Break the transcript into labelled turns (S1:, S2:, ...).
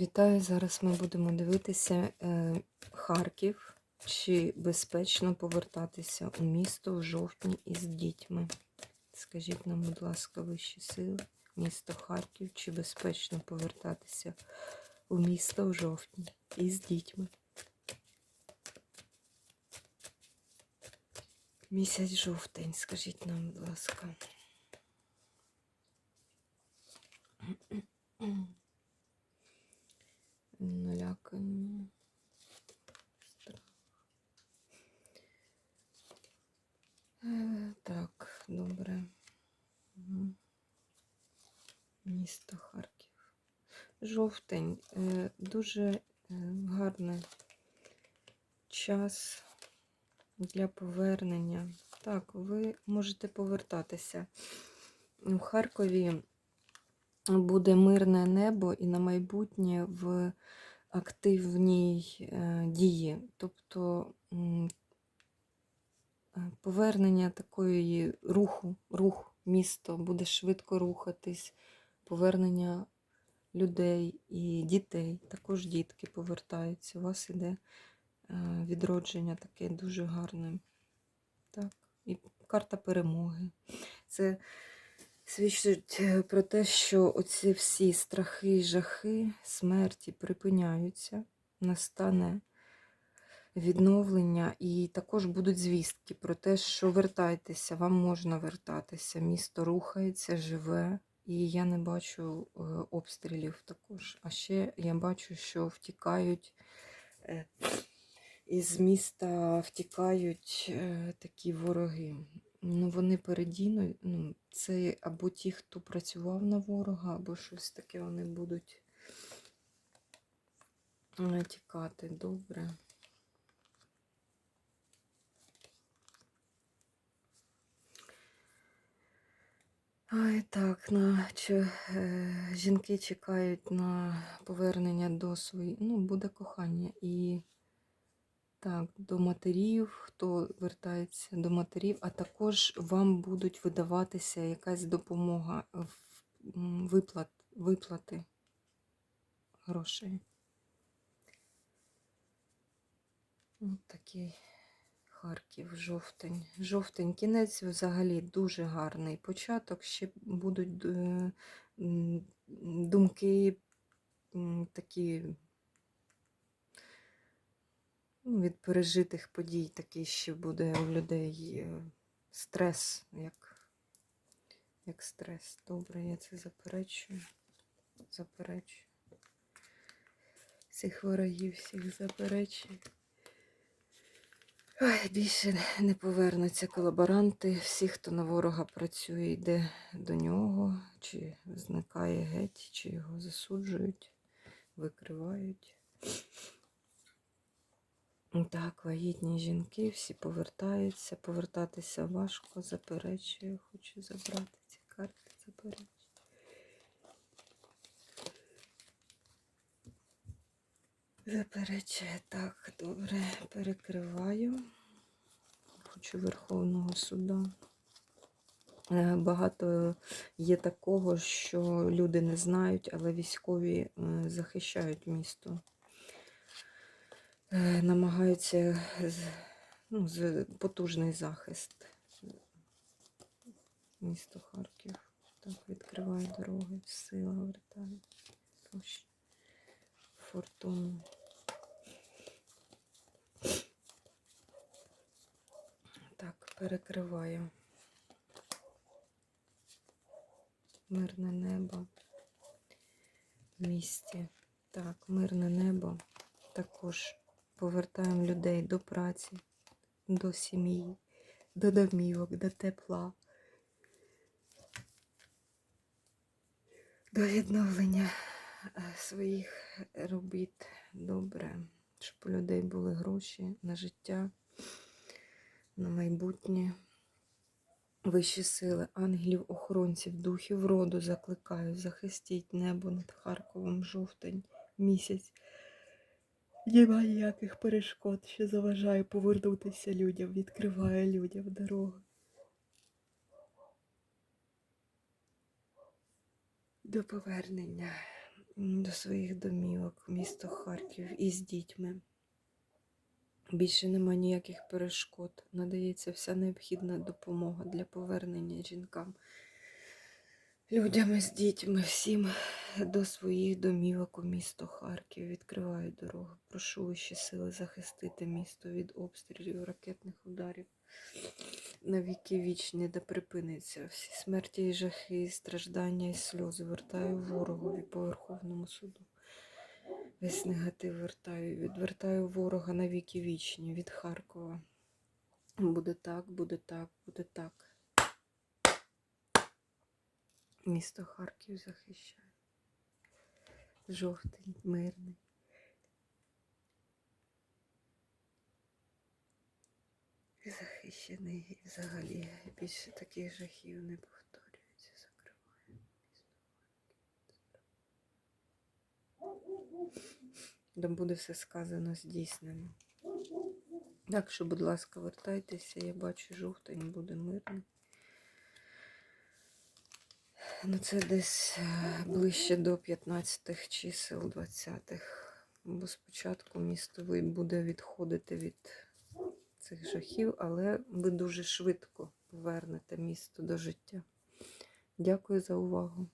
S1: Вітаю! Зараз ми будемо дивитися е, Харків. Чи безпечно повертатися у місто в жовтні із дітьми? Скажіть нам, будь ласка, вищі сили, місто Харків, чи безпечно повертатися у місто в жовтні із дітьми? Місяць жовтень, скажіть нам, будь ласка. Налякання. Страх. Е, Так, добре. Мгм. Місто Харків. Жовтень. Е, Дуже е, гарний час для повернення. Так, ви можете повертатися. У Харкові буде мирне небо і на майбутнє в активній е, дії. Тобто повернення такої руху, рух, місто буде швидко рухатись, повернення людей і дітей. Також дітки повертаються. У вас іде е, відродження таке дуже гарне. Так. І карта перемоги. Це свідчить е, про те, що оці всі страхи, жахи, смерті припиняються, настане відновлення, і також будуть звістки про те, що вертайтеся, вам можна вертатися. Місто рухається, живе, і я не бачу е, обстрілів також. А ще я бачу, що втікають. е, Із міста втікають е, такі вороги. Ну, вони передійно, ну, це або ті, хто працював на ворога, або щось таке вони будуть е, тікати. Добре. Ай, так, на, чи, е, жінки чекають на повернення до своїх, ну, буде кохання. І так, до матерів, хто вертається до матерів, а також вам будуть видаватися якась допомога в виплат, виплати грошей. Ось такий Харків, жовтень. Жовтень, кінець взагалі дуже гарний початок. Ще будуть е, думки такі ну, від пережитих подій такий ще буде у людей е, стрес, як, як стрес. Добре, я це заперечую. Заперечую. Всіх ворогів, всіх заперечую. Ой, більше не повернуться колаборанти. Всі, хто на ворога працює, йде до нього, чи зникає геть, чи його засуджують, викривають. Так, вагітні жінки, всі повертаються. Повертатися важко, заперечую. Хочу забрати ці карти, заперечую. Заперечує. Так, добре, перекриваю. Хочу Верховного суда. Е, Багато є такого, що люди не знають, але військові е, захищають місто. Е, намагаються ну, потужний захист. Місто Харків. Так, відкриває дороги, сила вертає. Фортуну. Так, перекриваю. Мирне небо в місті. Так, мирне небо. Також повертаємо людей до праці, до сім'ї, до домівок, до тепла, до відновлення е, своїх робіт. Добре, щоб у людей були гроші на життя, на майбутнє. Вищі сили, ангелів, охоронців, духів роду закликаю, захистіть небо над Харковом, жовтень, місяць. Нема ніяких перешкод, що заважає повернутися людям, відкриває людям дорогу. До повернення до своїх домівок, місто Харків і з дітьми. Більше нема ніяких перешкод. Надається вся необхідна допомога для повернення жінкам, людям з дітьми, всім до своїх домівок у місто Харків. Відкриваю дорогу. Прошу вищі сили захистити місто від обстрілів, ракетних ударів. На віки вічні, де припиниться всі смерті і жахи, і страждання і сльози. Вертаю ворогові по Верховному суду. Весь негатив вертаю, відвертаю ворога на віки вічні від Харкова. Буде так, буде так, буде так. Місто Харків захищає. Жовтий, мирний. Захищений взагалі більше таких жахів не повторюється. Да буде все сказано здійснено. Так що, будь ласка, вертайтеся, я бачу жовтий, буде мирний. Ну, це десь е, ближче до 15-х чисел 20-х. Бо спочатку місто буде відходити від цих жахів, але ви дуже швидко повернете місто до життя. Дякую за увагу.